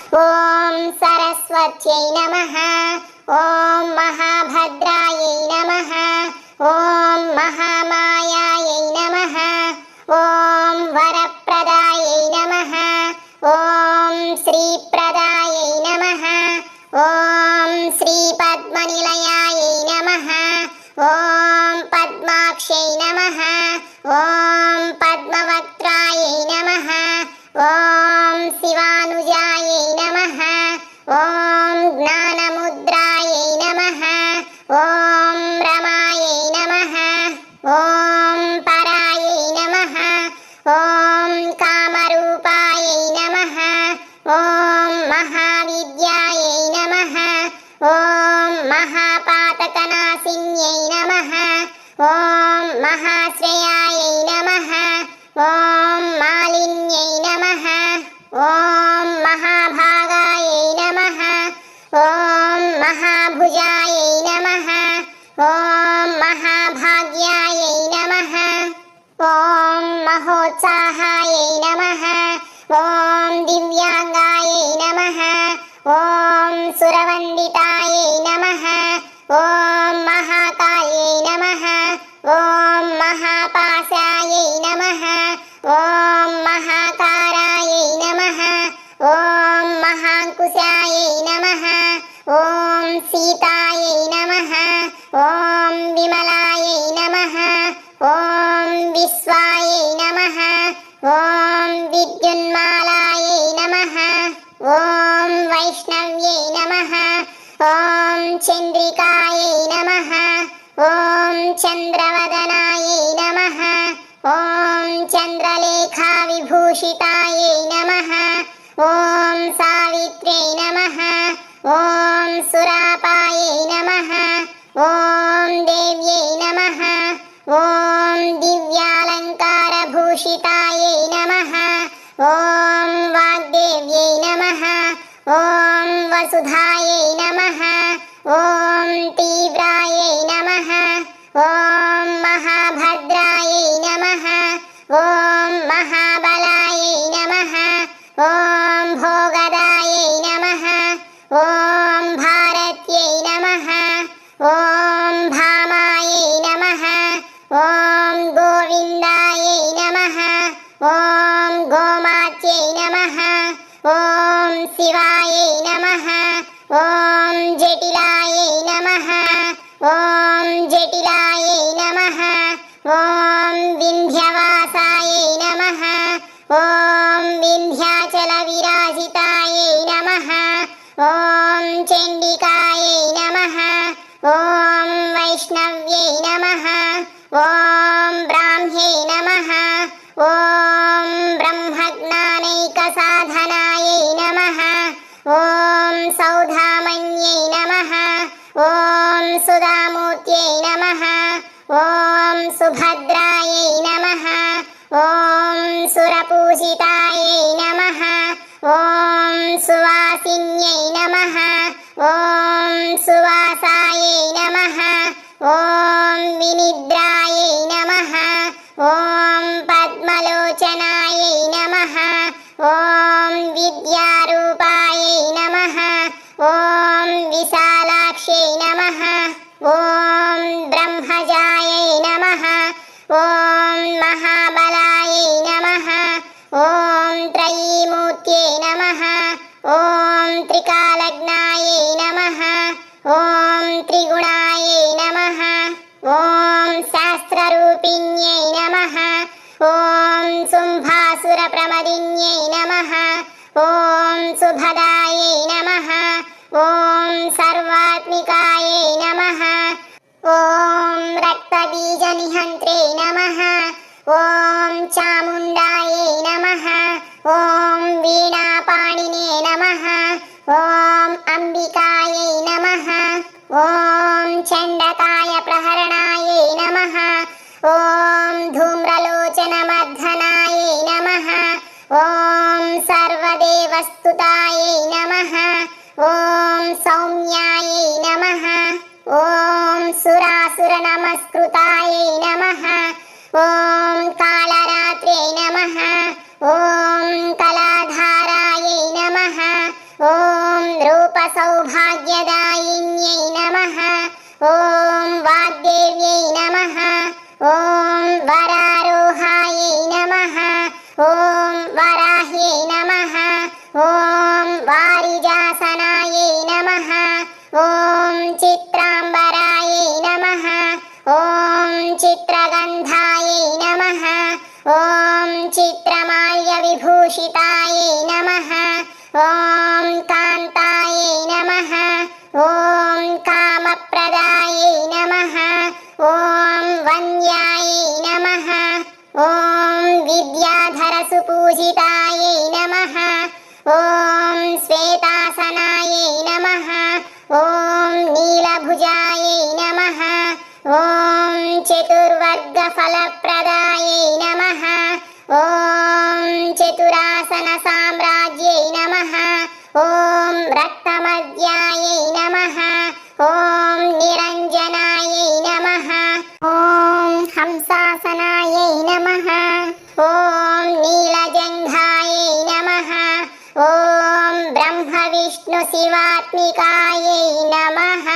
ఓం సరస్వత్యై నమ. ఓం మహాభద్రాయై నమ. ఓం మహా రమాయై నమ ఓం పరాయై నమ ఓం కామరూపాయై నమ ఓం మహావిద్యాయై నమ ఓం మహాపాతకనాశిన్యై నమ ఓం మహాశ్రీ దివ్యాంగాయై నమః. ఓం దివ్యాంగాయై నమః. ఓం సురవందితాయై నమః. ఓం మహాకాయై నమః. ఓం మహాపాశాయై నమః. ఓం మహాకారాయై నమః. ఓం మహాంకుశాయై నమః. ఓం సీతాయై నమః. ఓం విమల చంద్రికాయై నమ. ఓం చంద్రవదనాయై నమ. ఓం చంద్రలేఖా విభూషితాయై నమ. ఓం సావిత్ర్యై నమ. ఓం సురాపాయై నమ. ఓం దేవ్యై నమ. ఓం దివ్యాలంకారభూషితాయై నమ. ఓం వాగ్దేవ్యై నమ. ఓం వసుధాయై నమ. ఓం తీవ్రాయై నమ ఓం మహాభద్రాయై నమ ఓం మహాబలాయై నమ ఓం భోగదాయై నమ ఓం భారత్యై నమ ఓం భామాయై నమ ఓం గోవిందాయై నమ ఓం గోమాత్యై నమ ఓం శివాయై నమ ఓం ఓం బ్రాహ్మీ నమ. ఓం బ్రహ్మజ్ఞానైకసాధనాయై నమ. ఓం సౌధామన్యై నమ. ఓం సుధామూర్త్యై నమ. ఓం సుభద్రాయై నమ. ఓం సురపూజితాయై నమ. ఓం సువాసిన్యై నమ. ఓం సువాసాయై నమ. ఓం विशालाक्ष्यै नमः। ॐ ब्रह्मजायै नमः। ॐ महाबलायै नमः। ॐ त्रयीमूर्त्यै नमः। ॐ त्रिकालग्नायै नमः। ॐ त्रिगुणायै नमः। ॐ शास्त्ररूपिण्यै नमः। ॐ शुम्भासुरप्रमदिन्यै नमः। ॐ सुभदायै नमः नमः। ॐ रक्तबीजनिहन्त्रे नमः। ॐ चामुण्डायै नमः। ॐ वीणापाणिने नमः। ॐ अम्बिकायै नमः। ॐ चण्डकाय प्रहरणायै नमः। ॐ धूम्रलोचनमर्धनायै नमः। ॐ सर्वदेवस्तुतायै नमः। ॐ सौम्यायै ಸೌಭಾಗ್ಯದ నీలభుజాయై నమః. ఓం చతుర్వర్గఫలప్రదాయై నమః. ఓం చతురాసన సామ్రాజ్యై నమః. ఓం రక్తమద్యాయై నమః. ఓం నిరంజనాయై నమః. ఓం హంసాసనాయై నమః. ఓం నీలజంఘాయై నమః. ఓం బ్రహ్మ విష్ణు శివాత్మికాయై నమః.